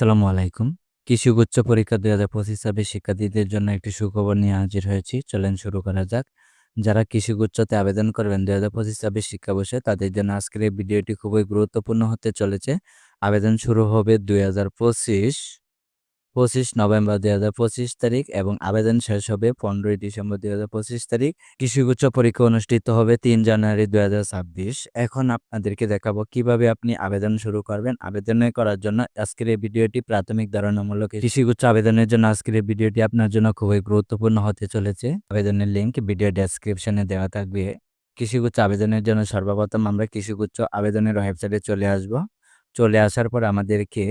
আসসালামু আলাইকুম। কৃষি উচ্চ পরীক্ষা ২০২৫ ছাব্বিশ শিক্ষার্থীদের জন্য একটি সুখবর নিয়ে হাজির হয়েছি। চলেন শুরু করা যাক। যারা কৃষি গুচ্ছতে আবেদন করবেন ২০২৫ ছাব্বিশ শিক্ষাবর্ষে, তাদের জন্য আজকের এই ভিডিওটি খুবই গুরুত্বপূর্ণ হতে চলেছে। আবেদন শুরু হবে দুই হাজার পঁচিশ নভেম্বর দুই হাজার পঁচিশ তারিখ এবং আবেদন শেষ হবে পনেরোই ডিসেম্বর দুই হাজার পঁচিশ তারিখ। কৃষিগুচ্ছ পরীক্ষা অনুষ্ঠিত হবে তিন জানুয়ারি দুই হাজার ছাব্বিশ। এখন আপনাদেরকে দেখাবো কীভাবে আপনি আবেদন শুরু করবেন। আবেদন করার জন্য আজকের এই ভিডিওটি প্রাথমিক ধারণামূলক। কৃষিগুচ্ছ আবেদনের জন্য আজকের এই ভিডিওটি আপনার জন্য খুবই গুরুত্বপূর্ণ হতে চলেছে। আবেদনের লিঙ্ক ভিডিও ডেসক্রিপশনে দেওয়া থাকবে। কৃষিগুচ্ছ আবেদনের জন্য সর্বপ্রথম আমরা কৃষিগুচ্ছ আবেদনের ওয়েবসাইটে চলে আসব। চলে আসার পর আমাদেরকে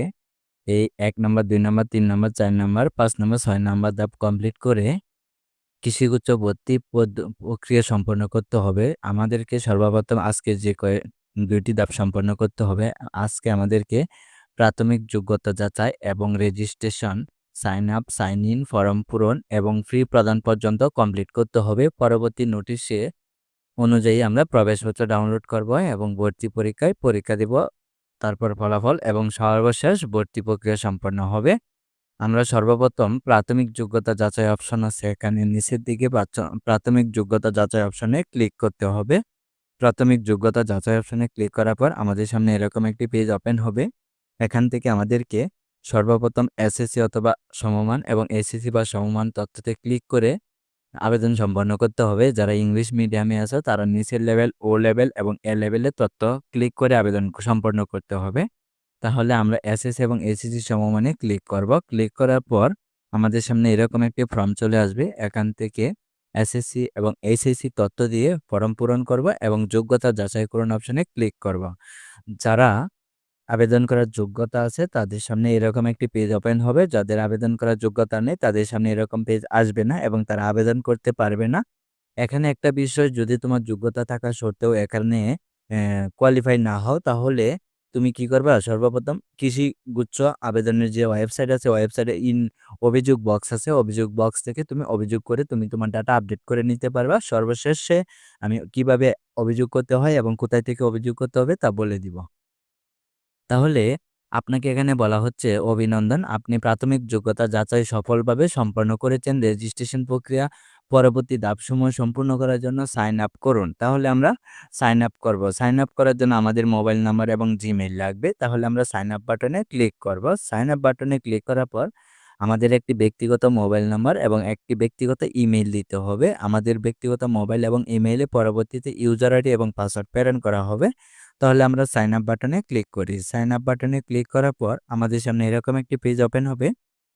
এই এক নম্বর, দুই নম্বর, তিন নম্বর, চার নম্বর, পাঁচ নম্বর, ছয় নম্বর ধাপ কমপ্লিট করে কৃষিগুচ্ছ ভর্তি প্রক্রিয়া সম্পন্ন করতে হবে। আমাদেরকে সর্বপ্রথম আজকে যে কয়ে, দুইটি ধাপ সম্পন্ন করতে হবে। আজকে আমাদেরকে প্রাথমিক যোগ্যতা যাচাই এবং registration sign up sign in form পূরণ এবং ফ্রি প্রদান পর্যন্ত কমপ্লিট করতে হবে। পরবর্তী নোটিশে অনুযায়ী আমরা প্রবেশপত্র ডাউনলোড করব এবং ভর্তি পরীক্ষায় পরীক্ষা দেব। তারপর ফলাফল এবং সর্বশেষ ভর্তি প্রক্রিয়া সম্পন্ন হবে। আমরা সর্বপ্রথম প্রাথমিক যোগ্যতা যাচাই অপশন আছে। এখানে নিচের দিকে প্রাথমিক যোগ্যতা যাচাই অপশনে ক্লিক করতে হবে। প্রাথমিক যোগ্যতা যাচাই অপশনে ক্লিক করার পর আমাদের সামনে এরকম একটি পেজ ওপেন হবে। এখান থেকে আমাদেরকে সর্বপ্রথম এসএসসি অথবা সমমান এবং এসএসসি বা সমমান তথ্যতে ক্লিক করে আবেদন সম্পন্ন করতে হবে। যারা ইংলিশ মিডিয়ামে আছে, তারা নিচের লেভেল ও লেভেল এবং এ লেভেলের তথ্য ক্লিক করে আবেদন সম্পন্ন করতে হবে। তাহলে আমরা এসএসসি এবং এসএসসি সমমানে ক্লিক করব। ক্লিক করার পর আমাদের সামনে এরকম একটি ফর্ম চলে আসবে। এখান থেকে এসএসসি এবং এইচএসসি তথ্য দিয়ে ফর্ম পূরণ করব এবং যোগ্যতা যাচাইকরণ অপশনে ক্লিক করব। যারা আবেদন করার যোগ্যতা আছে, তাদের সামনে এরকম একটি পেজ ওপেন হবে। যাদের আবেদন করার যোগ্যতা নেই, তাদের সামনে এরকম পেজ আসবে না এবং তারা আবেদন করতে পারবে না। এখানে একটা বিষয়, যদি তোমার যোগ্যতা থাকা সত্ত্বেও এখানে কোয়ালিফাই না হও, তাহলে তুমি কি করবা? সর্বপ্রথম কৃষি গুচ্ছ আবেদনের যে ওয়েবসাইট আছে ওয়েবসাইটে ইন অভিযোগ বক্স আছে। অভিযোগ বক্স থেকে তুমি অভিযোগ করে তুমি তোমার ডাটা আপডেট করে নিতে পারবা। সর্বশেষে আমি কীভাবে অভিযোগ করতে হয় এবং কোথায় থেকে অভিযোগ করতে হবে তা বলে দিব। তাহলে আপনাকে এখানে বলা হচ্ছে, অভিনন্দন, আপনি প্রাথমিক যোগ্যতা যাচাই সফলভাবে সম্পন্ন করেছেন। রেজিস্ট্রেশন প্রক্রিয়া পরবর্তী ধাপসমূহ সম্পূর্ণ করার জন্য সাইন আপ করুন। তাহলে আমরা সাইন আপ করব। সাইন আপ করার জন্য আমাদের মোবাইল নাম্বার এবং জিমেইল লাগবে। তাহলে আমরা সাইন আপ বাটনে ক্লিক করব। সাইন আপ বাটনে ক্লিক করার পর আমাদের একটি ব্যক্তিগত মোবাইল নাম্বার এবং একটি ব্যক্তিগত ইমেইল দিতে হবে। আমাদের ব্যক্তিগত মোবাইল এবং ইমেইলে পরবর্তীতে ইউজার আইডি এবং পাসওয়ার্ড প্রেরণ করা হবে। তাহলে আমরা সাইন আপ বাটনে ক্লিক করি। সাইন আপ বাটনে ক্লিক করার পর আমাদের সামনে এরকম একটি পেজ ওপেন হবে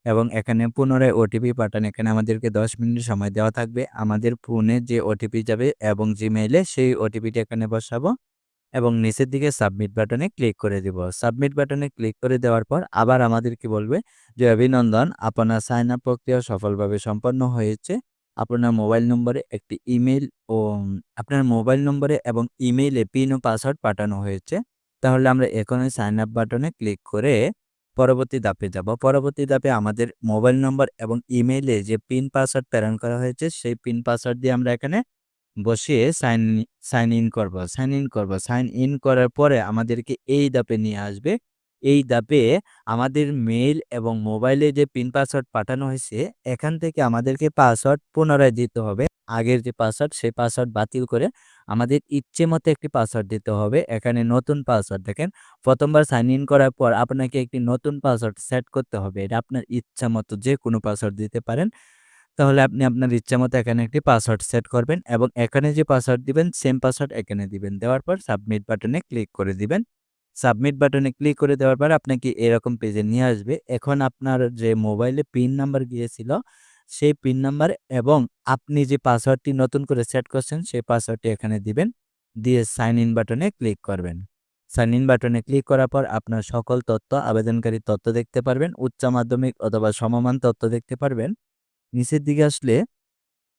এবং এখানে পুনরায় ওটিপি পাঠান এখানে আমাদেরকে দশ মিনিট সময় দেওয়া থাকবে। আমাদের ফোনে যে ওটিপি যাবে এবং জিমেইলে সেই ওটিপিটি এখানে বসাবো এবং নিচের দিকে সাবমিট বাটনে ক্লিক করে দিব। সাবমিট বাটনে ক্লিক করে দেওয়ার পর আবার আমাদের আমাদেরকে বলবে? যে অভিনন্দন, আপনার সাইন আপ প্রক্রিয়া সফলভাবে সম্পন্ন হয়েছে। আপনার মোবাইল নম্বরে একটি ইমেল ও আপনার মোবাইল নম্বরে এবং ইমেইলে পিন ও পাসওয়ার্ড পাঠানো হয়েছে। তাহলে আমরা এখনই সাইন আপ বাটনে ক্লিক করে পরবর্তী ধাপে যাব। পরবর্তী ধাপে আমাদের মোবাইল নম্বর এবং ইমেইলে যে পিন পাসওয়ার্ড প্রেরণ করা হয়েছে, সেই পিন পাসওয়ার্ড দিয়ে আমরা এখানে বসিয়ে সাইন সাইন ইন করব, সাইন ইন করব। সাইন ইন করার পরে আমাদেরকে এই ধাপে নিয়ে আসবে এই ধাপে আমাদের মেইল এবং মোবাইলে যে পিন পাসওয়ার্ড পাঠানো হয়েছে, এখান থেকে আমাদেরকে পাসওয়ার্ড পুনরায় দিতে হবে। আগের যে পাসওয়ার্ড সেই পাসওয়ার্ড বাতিল করে আমাদের ইচ্ছে মতো একটি পাসওয়ার্ড দিতে হবে। এখানে নতুন পাসওয়ার্ড দেখেন, প্রথমবার সাইন ইন করার পর আপনাকে একটি নতুন পাসওয়ার্ড সেট করতে হবে। এটা আপনার ইচ্ছা মতো যে কোনো পাসওয়ার্ড দিতে পারেন। তাহলে আপনি আপনার ইচ্ছা মতো এখানে একটি পাসওয়ার্ড সেট করবেন এবং এখানে যে পাসওয়ার্ড দিবেন সেম পাসওয়ার্ড এখানে দিবেন। দেওয়ার পর সাবমিট বাটনে ক্লিক করে দিবেন। সাবমিট বাটনে ক্লিক করে দেওয়ার পর আপনাকে এরকম পেজে নিয়ে আসবে। এখন আপনার যে মোবাইলে পিন নাম্বার গিয়েছিল, সেই পিন নাম্বার এবং আপনি যে পাসওয়ার্ডটি নতুন করে সেট করছেন, সেই পাসওয়ার্ডটি এখানে দিবেন। দিয়ে সাইন ইন বাটনে ক্লিক করবেন। সাইন ইন বাটনে ক্লিক করার পর আপনার সকল তথ্য, আবেদনকারী তথ্য দেখতে পারবেন, উচ্চ মাধ্যমিক অথবা সমমান তথ্য দেখতে পারবেন। নিচের দিকে আসলে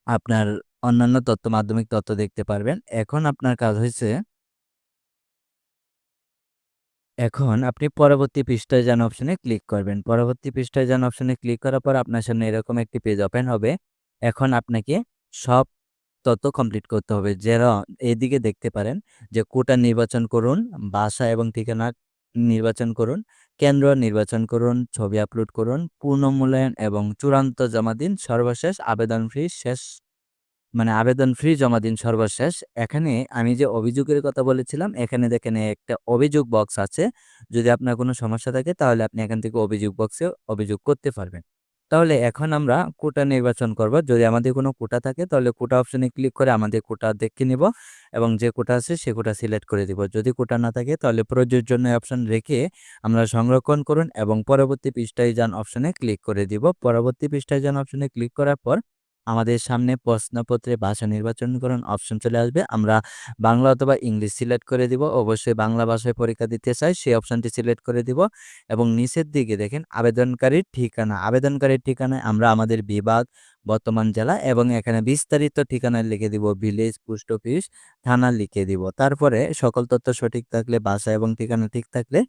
আপনার অন্যান্য তথ্য, মাধ্যমিক তথ্য দেখতে পারবেন। এখন আপনার কাজ হয়েছে এখন আপনি পরবর্তী পৃষ্ঠায় যান অপশনে ক্লিক করবেন পরবর্তী পৃষ্ঠায় যান অপশনে ক্লিক করার পর আপনার সামনে এরকম একটি পেজ ওপেন হবে এখন আপনাকে সব তথ্য কমপ্লিট করতে হবে যারা এদিকে দেখতে পারেন যে কোটা নির্বাচন করুন বাসা এবং ঠিকানা নির্বাচন করুন কেন্দ্র নির্বাচন করুন, ছবি আপলোড করুন, পূর্ণ মূল্যায়ন এবং চূড়ান্ত জমা দিন। সর্বশেষ আবেদন ফি শেষ মানে আবেদন ফ্রি জমা দিন সর্বশেষ। এখানে আমি যে অভিযোগের কথা বলেছিলাম, এখানে দেখেন একটা অভিযোগ বক্স আছে। যদি আপনার কোনো সমস্যা থাকে তাহলে আপনি এখান থেকে অভিযোগ বক্সে অভিযোগ করতে পারবেন। তাহলে এখন আমরা কোটা নির্বাচন করব। যদি আমাদের কোনো কোটা থাকে তাহলে কোটা অপশনে ক্লিক করে আমাদের কোটা দেখে নিব এবং যে কোটা আছে সে কোটা সিলেক্ট করে দিব। যদি কোটা না থাকে তাহলে প্রযোজ্য নয় অপশন রেখে আমরা সংরক্ষণ করুন এবং পরবর্তী পৃষ্ঠায় যান অপশনে ক্লিক করে দিব। পরবর্তী পৃষ্ঠায় যান অপশনে ক্লিক করার পর আমাদের সামনে প্রশ্নপত্রে ভাষা নির্বাচনকরণ অপশন চলে আসবে। আমরা বাংলা অথবা ইংলিশ সিলেক্ট করে দিব। অবশ্যই বাংলা ভাষায় পরীক্ষা দিতে চাই, সেই অপশনটি সিলেক্ট করে দিব। এবং নিচের দিকে দেখেন, আবেদনকারীর ঠিকানা। আবেদনকারীর ঠিকানায় আমরা আমাদের বিভাগ বর্তমান জেলা এবং এখানে বিস্তারিত ঠিকানায় লিখে দিব ভিলেজ পোস্ট অফিস থানা লিখে দিব। তারপরে সকল তথ্য সঠিক থাকলে, বাসা এবং ঠিকানা ঠিক থাকলে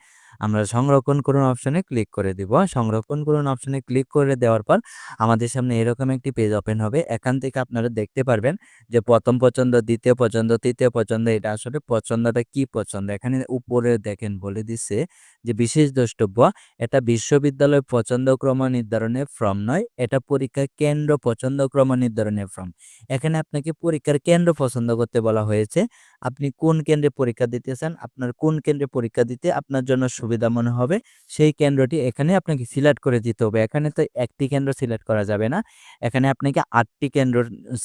আমরা সংরক্ষণ করুন অপশনে ক্লিক করে দিব। সংরক্ষণ করুন অপশনে ক্লিক করে দেওয়ার পর আমাদের সামনে এরকম একটি পেজ ওপেন হবে। এখান থেকে আপনারা দেখতে পারবেন যে প্রথম পছন্দ, দ্বিতীয় পছন্দ, তৃতীয় পছন্দ, এটা আসলে পছন্দটা কি পছন্দ? এখানে উপরে দেখেন বলে দিচ্ছে যে বিশেষ দ্রষ্টব্য, এটা বিশ্ববিদ্যালয় পছন্দ ক্রম নির্ধারণের ফর্ম নয়, এটা পরীক্ষা কেন্দ্র পছন্দ ক্রম নির্ধারণের ফর্ম এখানে আপনাকে পরীক্ষার কেন্দ্র পছন্দ করতে বলা হয়েছে। আপনি কোন কেন্দ্রে পরীক্ষা দিতে চান, আপনার কোন কেন্দ্রে পরীক্ষা দিতে আপনার জন্য সুবিধা মনে হবে, সেই কেন্দ্রটি এখানে আপনাকে সিলেক্ট করে দিতে হবে। এখানে তো একটি কেন্দ্র সিলেক্ট করা যাবে না। এখানে আপনাকে আটটি কেন্দ্র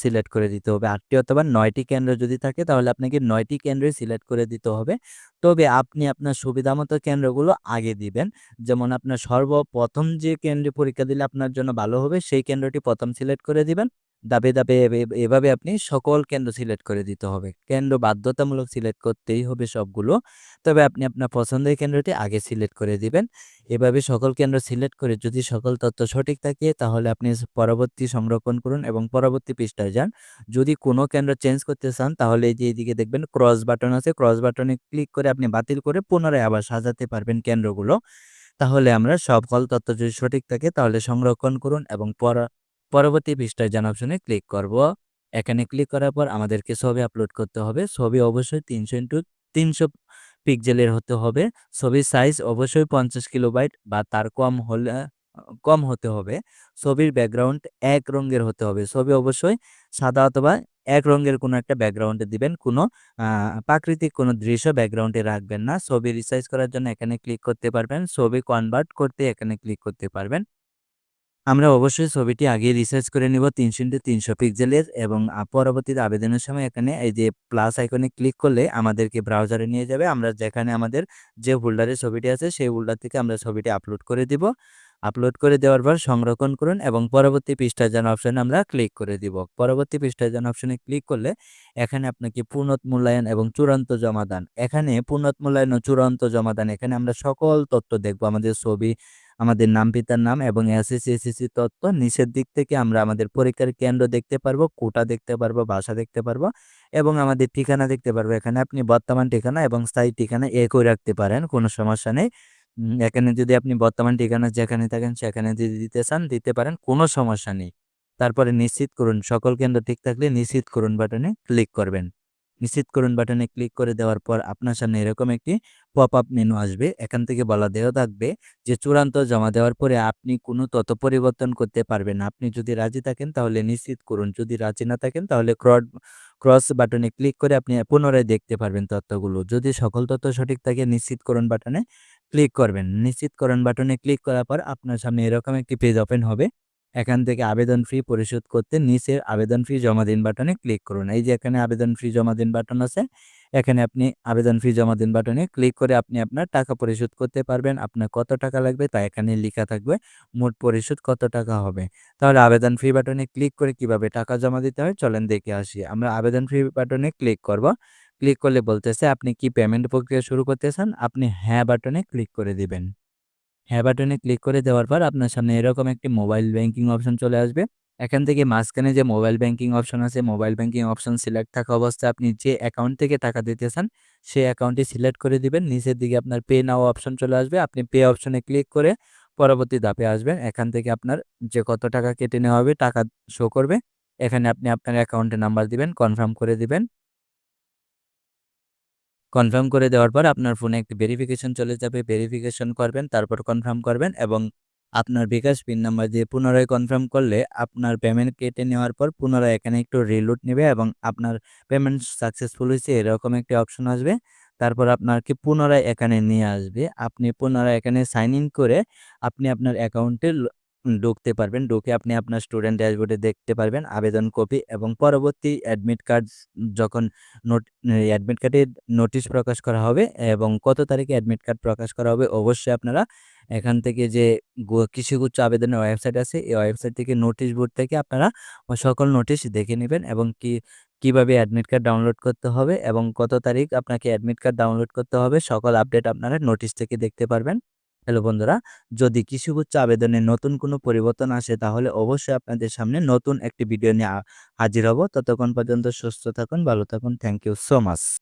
সিলেক্ট করে দিতে হবে। আটটি অথবা নয়টি কেন্দ্র যদি থাকে, তাহলে আপনাকে নয়টি কেন্দ্রে সিলেক্ট করে দিতে হবে। তবে আপনি আপনার সুবিধা মতো কেন্দ্রগুলো আগে দিবেন। যেমন আপনার সর্বপ্রথম যে কেন্দ্রে পরীক্ষা দিলে আপনার জন্য ভালো হবে, সেই কেন্দ্রটি প্রথম সিলেক্ট করে দিবেন। দাবে দাবে এভাবে আপনি সকল কেন্দ্র সিলেক্ট করে দিতে হবে। কেন্দ্র বাধ্যতামূলক সিলেক্ট করতেই হবে সবগুলো। তবে আপনি আপনার পছন্দের কেন্দ্রটি আগে সিলেক্ট করে দিবেন। এভাবে সকল কেন্দ্র সিলেক্ট করে যদি সকল তথ্য সঠিক থাকে, তাহলে আপনি পরবর্তী সংরক্ষণ করুন এবং পরবর্তী পৃষ্ঠায় যান। যদি কোনো কেন্দ্র চেঞ্জ করতে চান, তাহলে এই যে এইদিকে দেখবেন ক্রস বাটন আছে। ক্রস বাটনে ক্লিক করে আপনি বাতিল করে পুনরায় আবার সাজাতে পারবেন কেন্দ্রগুলো। তাহলে আমরা সকল তথ্য যদি সঠিক থাকে, তাহলে সংরক্ষণ করুন এবং পর পরবর্তী পৃষ্ঠায় যান অপশনে ক্লিক করব। এখানে ক্লিক করার পর আমাদেরকে ছবি আপলোড করতে হবে। ছবি অবশ্যই তিনশো ইন্টু তিনশো পিক্সেলের হতে হবে। ছবির সাইজ অবশ্যই পঞ্চাশ কিলোবাইট বা তার কম হলে, কম হতে হবে। ছবির ব্যাকগ্রাউন্ড এক রঙের হতে হবে। ছবি অবশ্যই সাদা অথবা এক রঙের কোনো একটা ব্যাকগ্রাউন্ডে দিবেন। কোনো প্রাকৃতিক কোনো দৃশ্য ব্যাকগ্রাউন্ডে রাখবেন না। ছবি রিসাইজ করার জন্য এখানে ক্লিক করতে পারবেন। ছবি কনভার্ট করতে এখানে ক্লিক করতে পারবেন। আমরা অবশ্যই ছবিটি আগে রিসার্চ করে নিব তিনশো ইন্টু তিনশো পিক্সেলের এবং পরবর্তীতে আবেদনের সময় এখানে এই যে প্লাস আইকনে ক্লিক করলে আমাদেরকে ব্রাউজারে নিয়ে যাবে। আমরা যেখানে আমাদের যে হোল্ডারে ছবিটি আছে সেই হোল্ডার থেকে আমরা ছবিটি আপলোড করে দিব। আপলোড করে দেওয়ার পর সংরক্ষণ করুন এবং পরবর্তী পৃষ্ঠা যেন অপশানে আমরা ক্লিক করে দিব। পরবর্তী পৃষ্ঠা যেন অপশানে ক্লিক করলে এখানে আপনাকে পূর্ণত মূল্যায়ন এবং চূড়ান্ত জমাদান এখানে পূর্ণত মূল্যায়ন ও চূড়ান্ত জমাদান এখানে আমরা সকল তথ্য দেখব। আমাদের ছবি আমাদের নাম পিতার নাম এবং এসএসসি এসএসসি তথ্য নিচের দিক থেকে আমরা আমাদের পরীক্ষার কেন্দ্র দেখতে পারব, কোটা দেখতে পারব, ভাষা দেখতে পারব এবং আমাদের ঠিকানা দেখতে পারব। এখানে আপনি বর্তমান ঠিকানা এবং স্থায়ী ঠিকানা একই রাখতে পারেন, কোনো সমস্যা নেই। এখানে যদি আপনি বর্তমান ঠিকানা যেখানে থাকেন সেখানে যদি দিতে চান, দিতে পারেন, কোনো সমস্যা নেই। তারপরে নিশ্চিত করুন, সকল কেন্দ্র ঠিক থাকলে নিশ্চিত করুন বাটনে ক্লিক করবেন। নিশ্চিত করুন বাটনে ক্লিক করে দেওয়ার পর আপনার সামনে এরকম একটি পপ আপ মেনু আসবে। এখান থেকে বলা দেওয়া থাকবে যে, চূড়ান্ত জমা দেওয়ার পরে আপনি কোনো তথ্য পরিবর্তন করতে পারবেন আপনি যদি রাজি থাকেন তাহলে নিশ্চিত করুন, যদি রাজি না থাকেন তাহলে ক্রড ক্রস বাটনে ক্লিক করে আপনি পুনরায় দেখতে পারবেন তথ্যগুলো। যদি সকল তথ্য সঠিক থাকে নিশ্চিত করুন বাটনে ক্লিক করবেন। নিশ্চিত করুন বাটনে ক্লিক করার পর আপনার সামনে এরকম একটি পেজ ওপেন হবে। এখান থেকে আবেদন ফি পরিশোধ করতে নিচের আবেদন ফি জমা দিন বাটনে ক্লিক করুন। এই যে এখানে আবেদন ফি জমা দিন বাটন আছে, এখানে আপনি আবেদন ফি জমা দিন বাটনে ক্লিক করে আপনি আপনার টাকা পরিশোধ করতে পারবেন। আপনার কত টাকা লাগবে তা এখানে লেখা থাকবে, মোট পরিশোধ কত টাকা হবে। তাহলে আবেদন ফি বাটনে ক্লিক করে কীভাবে টাকা জমা দিতে হয় চলেন দেখে আসি। আমরা আবেদন ফি বাটনে ক্লিক করব। ক্লিক করলে বলতেছে আপনি কি পেমেন্ট প্রক্রিয়া শুরু করতে চান, আপনি হ্যাঁ বাটনে ক্লিক করে দিবেন। হ্যাঁ বাটনে ক্লিক করে দেওয়ার পর আপনার সামনে এরকম একটি মোবাইল ব্যাংকিং অপশন চলে আসবে। এখান থেকে মাঝখানে যে মোবাইল ব্যাংকিং অপশন আছে, মোবাইল ব্যাংকিং অপশন সিলেক্ট থাকা অবস্থায় আপনি যে অ্যাকাউন্ট থেকে টাকা দিতে চান সেই অ্যাকাউন্টটি সিলেক্ট করে দিবেন। নিচের দিকে আপনার পে নাও অপশন চলে আসবে। আপনি পে অপশনে ক্লিক করে পরবর্তী ধাপে আসবেন। এখান থেকে আপনার যে কত টাকা কেটে নেওয়া হবে, টাকা শো করবে। এখানে আপনি আপনার অ্যাকাউন্টের নাম্বার দিবেন, কনফার্ম করে দিবেন। কনফার্ম করে দেওয়ার পর আপনার ফোনে একটি ভেরিফিকেশন চলে যাবে। ভেরিফিকেশন করবেন, তারপর কনফার্ম করবেন এবং আপনার বিকাশ পিন নাম্বার দিয়ে পুনরায় কনফার্ম করলে আপনার পেমেন্ট কেটে নেওয়ার পর পুনরায় এখানে একটু রিলোড নেবে এবং আপনার পেমেন্ট সাকসেসফুল হয়েছে, এরকম একটি অপশন আসবে। তারপর আপনাকে পুনরায় এখানে নিয়ে আসবে। আপনি পুনরায় এখানে সাইন ইন করে আপনি আপনার অ্যাকাউন্টে ঢুকতে পারবেন। ঢুকে আপনি আপনার স্টুডেন্ট ড্যাশবোর্ডে দেখতে পারবেন আবেদন কপি এবং পরবর্তী অ্যাডমিট কার্ড যখন নোট অ্যাডমিট কার্ডের নোটিশ প্রকাশ করা হবে এবং কত তারিখে অ্যাডমিট কার্ড প্রকাশ করা হবে অবশ্যই আপনারা এখান থেকে যে কৃষিগুচ্ছ আবেদনের ওয়েবসাইট আছে, এই ওয়েবসাইট থেকে নোটিশ বোর্ড থেকে আপনারা সকল নোটিশ দেখে নেবেন এবং কি, কীভাবে অ্যাডমিট কার্ড ডাউনলোড করতে হবে এবং কত তারিখ আপনাকে অ্যাডমিট কার্ড ডাউনলোড করতে হবে সকল আপডেট আপনারা নোটিশ থেকে দেখতে পারবেন। হ্যালো বন্ধুরা, যদি কৃষিগুচ্ছ আবেদনে নতুন কোনো পরিবর্তন আসে, তাহলে অবশ্যই আপনাদের সামনে নতুন একটি ভিডিও নিয়ে হাজির হব। ততক্ষণ পর্যন্ত সুস্থ থাকুন, ভালো থাকুন। Thank you so much